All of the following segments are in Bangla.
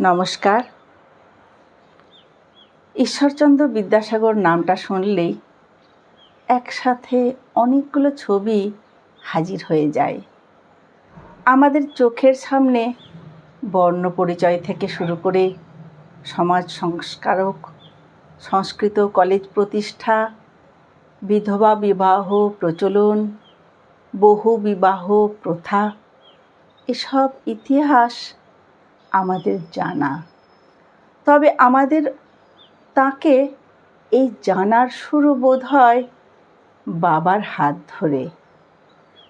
নমস্কার। ঈশ্বরচন্দ্র বিদ্যাসাগর নামটা শুনলেই একসাথে অনেকগুলো ছবি হাজির হয়ে যায়। আমাদের চোখের সামনে বর্ণ পরিচয় থেকে শুরু করে সমাজ সংস্কারক, সংস্কৃত কলেজ প্রতিষ্ঠা, বিধবা বিবাহ প্রচলন, বহু বিবাহ প্রথা, এসব ইতিহাস আমাদের জানা। তবে আমাদের তাকে এই জানার শুরু বোধ হয় বাবার হাত ধরে।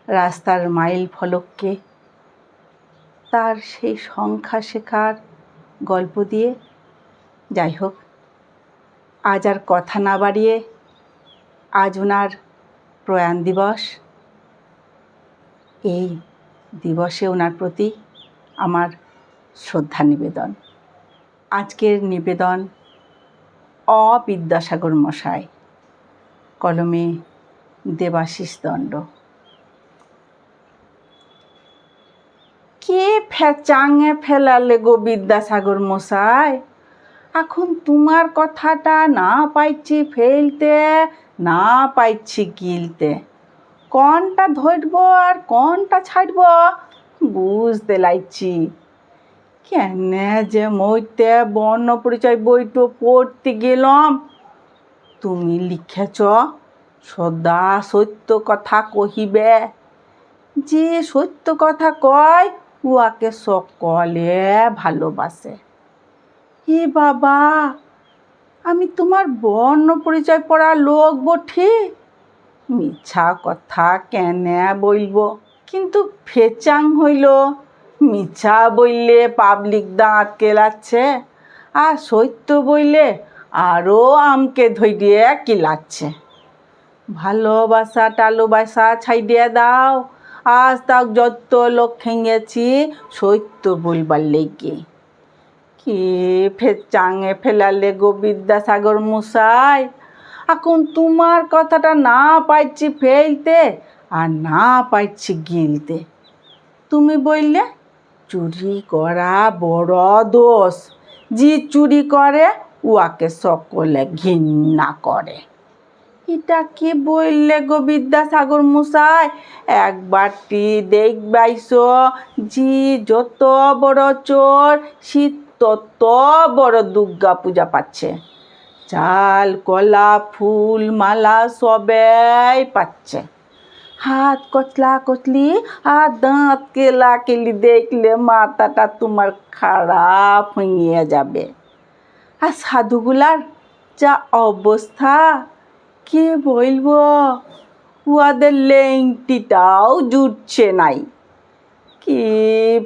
রাস্তার মাইল ফলককে তার সেই সংখ্যা শেখার গল্প দিয়ে। যাই হোক, আজ আর কথা না বাড়িয়ে আজ ওনার প্রয়াণ দিবস। এই দিবসে ওনার প্রতি আমার শ্রদ্ধা নিবেদন। আজকের নিবেদন, অবিদ্যাসাগর মশাই, কলমে দেবাশিস দণ্ড। কে ফেচাঙে ফেলালে গো বিদ্যাসাগর মশাই? এখন তোমার কথাটা না পাইছি ফেলতে, না পাইছি গিলতে। কোনটা ধরব আর কোনটা ছাড়ব? বুঝতে লাইছি। কেন যে মইতে বর্ণ পরিচয় বইটো পড়তে গেলাম? তুমি লিখেছ, সদা সত্য কথা কহিবে। যে সত্য কথা কয়, উহাকে সকলে ভালোবাসে। হে বাবা, আমি তোমার বর্ণ পরিচয় পড়া লোক বঠি মিছা কথা কেনে বলব? কিন্তু ফেচাং হইল। মিছা বললে পাবলিক দাঁত কেলাচ্ছে আর সত্য বললে আরও আমকে ধৈর্যে কিলাচ্ছে ভালোবাসা টালোবাসা দিয়ে দাও, আজ তাক যত লোক খেঙেছি সত্য বলবার লেগে। কে চাঙে ফেলালে গো বিদ্যাসাগর মশাই, এখন তোমার কথাটা না পাইছি ফেলতে, আর না পাইছি গিলতে। তুমি বললে চুরি করা বড় দোষ। যে চুরি করে উয়াকে সকলে ঘৃণা করে। এটা কি বললে গো বিদ্যাসাগর মশাই? একবারটি দেখবাইছ জি যত বড় চোর শীত তত বড় দুর্গা পূজা পাচ্ছে। চাল, কলা, ফুল, মালা সবাই পাচ্ছে। হাত কচলা কচলি আর দাঁত কেলা কেলি দেখলে মাথাটা তোমার খারাপ হয়ে যাবে। আর সাধুগুলার যা অবস্থা, কে বলব? উহাদের লেংটিটাও জুটছে নাই। কি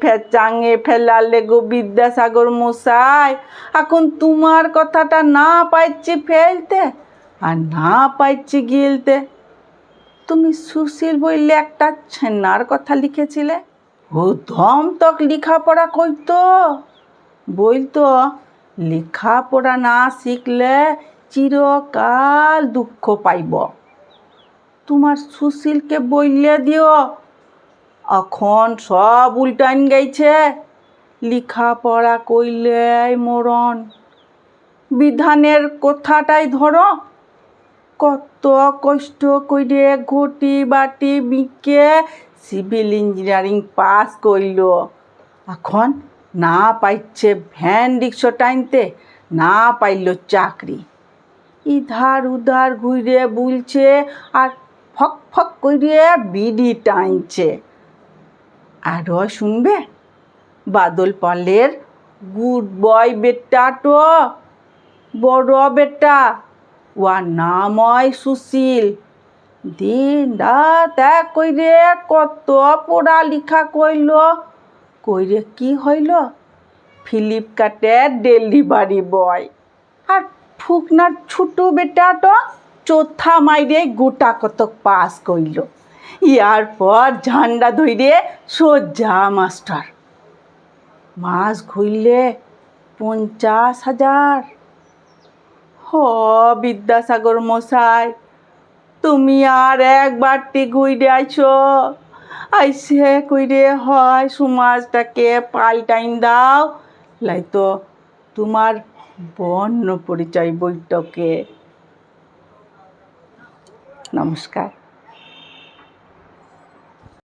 ফেচাঙে ফেলালে গো বিদ্যাসাগর মশাই, এখন তোমার কথাটা না পাইছি ফেলতে আর না পাইছি গিলতে। তুমি সুশীল বললে একটা ছেনার কথা লিখেছিলে? ও ধম তক লেখাপড়া কইতো বলতো লেখাপড়া না শিখলে চিরকাল দুঃখ পাইব। তোমার সুশীলকে বললে দিও। এখন সব উল্টান গেছে লেখাপড়া কইলে মরণ। বিধানের কথাটাই ধরো। কত কষ্ট করে ঘটি বাটি বিকে সিভিল ইঞ্জিনিয়ারিং পাস করল। এখন না পাইছে ভ্যান রিক্সা টাইনতে না পাইল চাকরি। ইধার উধার ঘুরে বুলছে আর ফক ফক করে বিড়ি টাইনছে আরও শুনবে? বাদল পালের গুড বয় বেটা তো বড় বেটা। ওয়ার নাম হয় সুশীল। দিন রাত এক কইরে কত পড়া লিখা কইল। কইরে কি হইল? ফ্লিপকার্টের ডেলিভারি বয়। আর ফুকনার ছোট বেটাটা চোথা মাইরে গোটা কতক পাস কইল। ইয়ার পর ঝান্ডা ধইরে সোজা মাস্টার। মাস ঘুরলে পঞ্চাশ হাজার। হ, বিদ্যাসাগর মশাই। তুমি আর একবারটি ঘুরে আইছো। আইসে কইরে, হয়, সমাজটাকে পাল্টাইন দাও। লাইতো, তোমার বর্ণ পরিচয় বৈঠকে। নমস্কার।